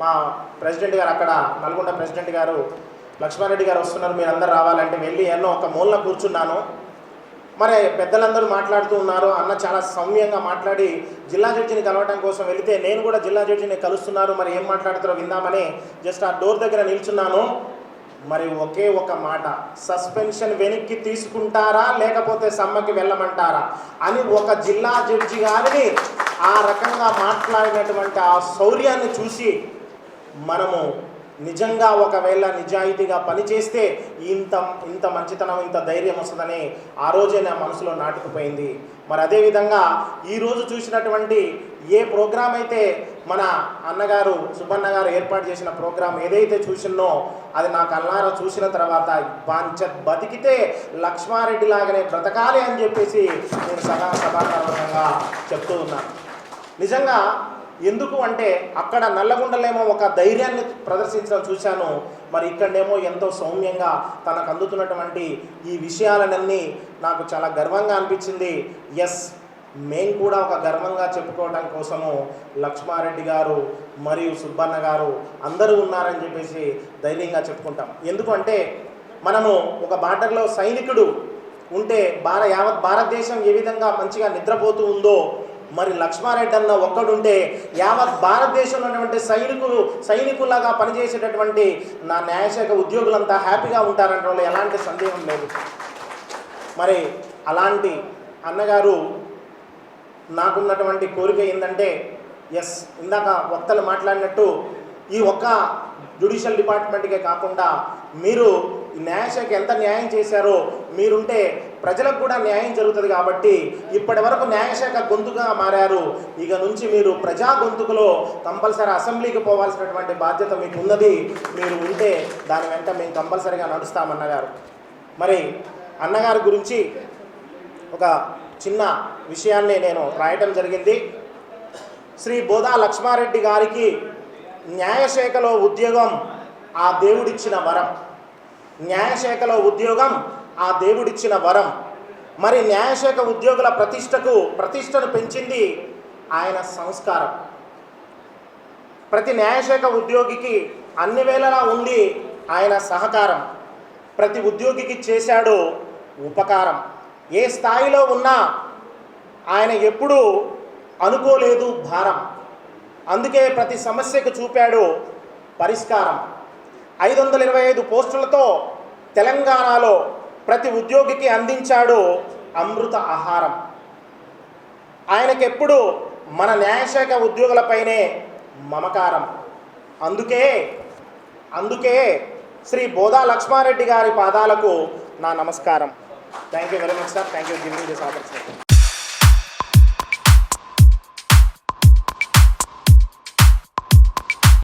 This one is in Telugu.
మా ప్రెసిడెంట్ గారు అక్కడ నల్గొండ ప్రెసిడెంట్ గారు లక్ష్మారెడ్డి గారు వస్తున్నారు మీరు అందరు రావాలంటే వెళ్ళి ఎన్నో ఒక మూలన కూర్చున్నాను. మరి పెద్దలందరూ మాట్లాడుతూ ఉన్నారు అన్న చాలా సౌమ్యంగా మాట్లాడి జిల్లా జడ్జిని కలవడం కోసం వెళితే నేను కూడా జిల్లా జడ్జిని కలుస్తున్నారు మరి ఏం మాట్లాడుతారో విందామని జస్ట్ ఆ డోర్ దగ్గర నిల్చున్నాను. మరి ఒకే ఒక మాట సస్పెన్షన్ వెనక్కి తీసుకుంటారా లేకపోతే సమ్మకి వెళ్ళమంటారా అని ఒక జిల్లా జడ్జి గారిని ఆ రకంగా మాట్లాడినటువంటి ఆ శౌర్యాన్ని చూసి మనము నిజంగా ఒకవేళ నిజాయితీగా పనిచేస్తే ఇంత ఇంత మంచితనం ఇంత ధైర్యం వస్తుందని ఆ రోజే నా మనసులో నాటుకుపోయింది. మరి అదేవిధంగా ఈరోజు చూసినటువంటి ఏ ప్రోగ్రాం అయితే మన అన్నగారు సుబ్బన్న గారు ఏర్పాటు చేసిన ప్రోగ్రాం ఏదైతే చూసినో అది నాకు కళ్ళారా చూసిన తర్వాత బాంచ బతికితే లక్ష్మారెడ్డి లాగానే బ్రతకాలి అని చెప్పేసి నేను సదా సభాపూర్వకంగా చెప్తూ ఉన్నాను. నిజంగా ఎందుకు అంటే అక్కడ నల్లగుండలేమో ఒక ధైర్యాన్ని ప్రదర్శించడం చూశాను. మరి ఇక్కడనేమో ఎంతో సౌమ్యంగా తనకు అందుతున్నటువంటి ఈ విషయాలన్నీ నాకు చాలా గర్వంగా అనిపించింది. ఎస్ మేము కూడా ఒక గర్వంగా చెప్పుకోవడం కోసము లక్ష్మారెడ్డి గారు మరియు సుబ్బన్న గారు అందరూ ఉన్నారని చెప్పేసి ధైర్యంగా చెప్పుకుంటాం. ఎందుకంటే మనము ఒక బార్డర్లో సైనికుడు ఉంటే భార యావత్ భారతదేశం ఏ విధంగా మంచిగా నిద్రపోతూ ఉందో మరి లక్ష్మారెడ్డి అన్న ఒక్కడుంటే యావత్ భారతదేశంలో ఉన్నటువంటి సైనికులు సైనికులాగా పనిచేసేటటువంటి నా న్యాయశాఖ ఉద్యోగులంతా హ్యాపీగా ఉంటారంటే ఎలాంటి సందేహం లేదు. మరి అలాంటి అన్నగారు నాకున్నటువంటి కోరిక ఏంటంటే ఎస్ ఇందాక వక్తలు మాట్లాడినట్టు ఈ ఒక్క జ్యుడిషియల్ డిపార్ట్మెంట్కే కాకుండా మీరు న్యాయశాఖ ఎంత న్యాయం చేశారో మీరుంటే ప్రజలకు కూడా న్యాయం జరుగుతుంది కాబట్టి ఇప్పటి వరకు న్యాయశాఖ గొంతుగా మారారు. ఇక నుంచి మీరు ప్రజా గొంతుకులో కంపల్సరీ అసెంబ్లీకి పోవాల్సినటువంటి బాధ్యత మీకు ఉన్నది మీరు ఉంటే దాని వెంట మేము కంపల్సరీగా నడుస్తామన్నగారు. మరి అన్నగారి గురించి ఒక చిన్న విషయాన్ని నేను రాయటం జరిగింది. శ్రీ బోధా లక్ష్మారెడ్డి గారికి న్యాయశాఖలో ఉద్యోగం ఆ దేవుడిచ్చిన వరం. న్యాయశాఖలో ఉద్యోగం ఆ దేవుడిచ్చిన వరం. మరి న్యాయశాఖ ఉద్యోగుల ప్రతిష్టకు ప్రతిష్టను పెంచింది ఆయన సంస్కారం. ప్రతి న్యాయశాఖ ఉద్యోగికి అన్ని వేళలా ఉంది ఆయన సహకారం. ప్రతి ఉద్యోగికి చేశాడు ఉపకారం. ఏ స్థాయిలో ఉన్నా ఆయన ఎప్పుడూ అనుకోలేదు భారం. అందుకే ప్రతి సమస్యకు చూపాడు పరిష్కారం. ఐదు వందల ఇరవై ఐదు పోస్టులతో తెలంగాణలో ప్రతి ఉద్యోగికి అందించాడు అమృత ఆహారం. ఆయనకెప్పుడు మన న్యాయశాఖ ఉద్యోగులపైనే మమకారం. అందుకే అందుకే శ్రీ బోధా లక్ష్మారెడ్డి గారి పాదాలకు నా నమస్కారం. Thank you very much sir thank you giving this opportunity